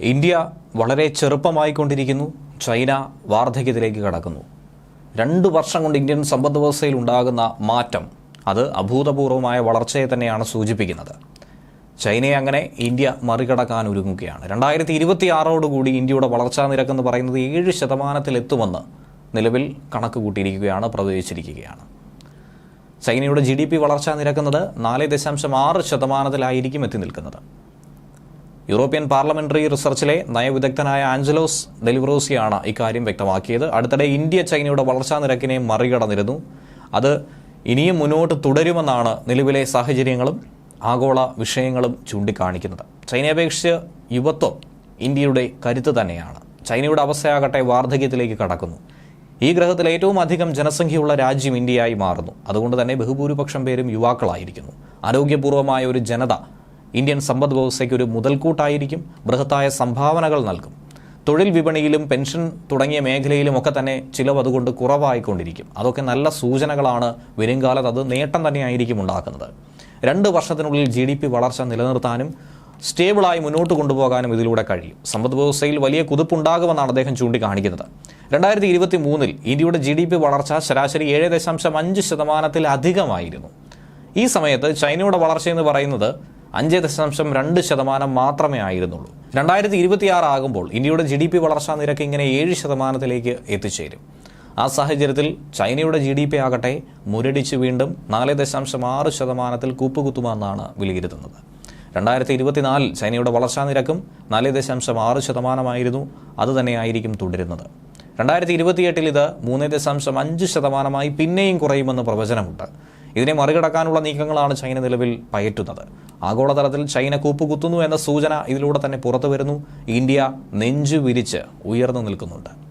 India വളരെ ചെറുപ്പമായിക്കൊണ്ടിരിക്കുന്നു. China വാർദ്ധക്യത്തിലേക്ക് കടക്കുന്നു. രണ്ട് വർഷം കൊണ്ട് ഇന്ത്യൻ സമ്പദ് വ്യവസ്ഥയിൽ ഉണ്ടാകുന്ന മാറ്റം അത് അഭൂതപൂർവമായ വളർച്ചയെ തന്നെയാണ് സൂചിപ്പിക്കുന്നത്. ചൈനയെ അങ്ങനെ ഇന്ത്യ മറികടക്കാൻ ഒരുങ്ങുകയാണ്. രണ്ടായിരത്തി ഇരുപത്തി ആറോടുകൂടി ഇന്ത്യയുടെ വളർച്ചാ നിരക്ക് എന്ന് പറയുന്നത് ഏഴ് ശതമാനത്തിലെത്തുമെന്ന് നിലവിൽ കണക്ക് കൂട്ടിയിരിക്കുകയാണ് പ്രവചിച്ചിരിക്കുകയാണ്. ചൈനയുടെ ജി ഡി പി വളർച്ചാ നിരക്കുന്നത് നാല് ദശാംശം ആറ് ശതമാനത്തിലായിരിക്കും എത്തി നിൽക്കുന്നത്. യൂറോപ്യൻ പാർലമെന്ററി റിസർച്ചിലെ നയവിദഗ്ധനായ ആഞ്ചലോസ് ഡെലിവറോസിയാണ് ഇക്കാര്യം വ്യക്തമാക്കിയത്. അടുത്തിടെ ഇന്ത്യ ചൈനയുടെ വളർച്ചാ നിരക്കിനെ മറികടന്നിരുന്നു. അത് ഇനിയും മുന്നോട്ട് തുടരുമെന്നാണ് നിലവിലെ സാഹചര്യങ്ങളും ആഗോള വിഷയങ്ങളും ചൂണ്ടിക്കാണിക്കുന്നത്. ചൈനയെ അപേക്ഷിച്ച് യുവത്വം ഇന്ത്യയുടെ കരുത്ത് തന്നെയാണ്. ചൈനയുടെ അവസ്ഥയാകട്ടെ വാർദ്ധക്യത്തിലേക്ക് കടക്കുന്നു. ഈ ഗ്രഹത്തിൽ ഏറ്റവും അധികം ജനസംഖ്യയുള്ള രാജ്യം ഇന്ത്യയായി മാറുന്നു. അതുകൊണ്ട് തന്നെ ബഹുഭൂരിപക്ഷം പേരും യുവാക്കളായിരിക്കുന്നു. ആരോഗ്യപൂർവമായ ഒരു ജനത ഇന്ത്യൻ സമ്പദ് വ്യവസ്ഥയ്ക്ക് ഒരു മുതൽക്കൂട്ടായിരിക്കും ബൃഹത്തായ സംഭാവനകൾ നൽകും. തൊഴിൽ വിപണിയിലും പെൻഷൻ തുടങ്ങിയ മേഖലയിലും ഒക്കെ തന്നെ ചിലവ് അതുകൊണ്ട് കുറവായിക്കൊണ്ടിരിക്കും. അതൊക്കെ നല്ല സൂചനകളാണ് വരുംകാലത്ത് അത് നേട്ടം തന്നെയായിരിക്കും ഉണ്ടാക്കുന്നത്. രണ്ട് വർഷത്തിനുള്ളിൽ ജി ഡി പി വളർച്ച നിലനിർത്താനും സ്റ്റേബിളായി മുന്നോട്ട് കൊണ്ടുപോകാനും ഇതിലൂടെ കഴിയും. സമ്പദ് വ്യവസ്ഥയിൽ വലിയ കുതിപ്പുണ്ടാകുമെന്നാണ് അദ്ദേഹം ചൂണ്ടിക്കാണിക്കുന്നത്. രണ്ടായിരത്തി ഇരുപത്തി മൂന്നിൽ ഇന്ത്യയുടെ ജി ഡി പി വളർച്ച ശരാശരി ഏഴ് ദശാംശം അഞ്ച് ശതമാനത്തിലധികമായിരുന്നു. ഈ സമയത്ത് ചൈനയുടെ വളർച്ച എന്ന് പറയുന്നത് അഞ്ച് ദശാംശം രണ്ട് ശതമാനം മാത്രമേ ആയിരുന്നുള്ളൂ. രണ്ടായിരത്തി ഇരുപത്തിയാറ് ആകുമ്പോൾ ഇന്ത്യയുടെ ജി ഡി പി വളർച്ചാ നിരക്ക് ഇങ്ങനെ ഏഴ് ശതമാനത്തിലേക്ക് എത്തിച്ചേരും. ആ സാഹചര്യത്തിൽ ചൈനയുടെ ജി ഡി പി ആകട്ടെ മുരടിച്ച് വീണ്ടും നാല് ദശാംശം ആറ് ശതമാനത്തിൽ കൂപ്പുകുത്തുമെന്നാണ് വിലയിരുത്തുന്നത്. രണ്ടായിരത്തി ഇരുപത്തിനാലിൽ ചൈനയുടെ വളർച്ചാ നിരക്കും നാല് ദശാംശം ആറ് ശതമാനമായിരുന്നു. അതുതന്നെയായിരിക്കും തുടരുന്നത്. രണ്ടായിരത്തി ഇരുപത്തിയെട്ടിൽ ഇത് മൂന്ന് ദശാംശം അഞ്ച് ശതമാനമായി പിന്നെയും കുറയുമെന്ന് പ്രവചനമുണ്ട്. ഇതിനെ മറികടക്കാനുള്ള നീക്കങ്ങളാണ് ചൈന നിലവിൽ പയറ്റുന്നത്. ആഗോളതലത്തിൽ ചൈന കൂപ്പുകുത്തുന്നു എന്ന സൂചന ഇതിലൂടെ തന്നെ പുറത്തു വരുന്നു ഇന്ത്യ നെഞ്ചു വിരിച്ച് ഉയർന്നു നിൽക്കുന്നുണ്ട്.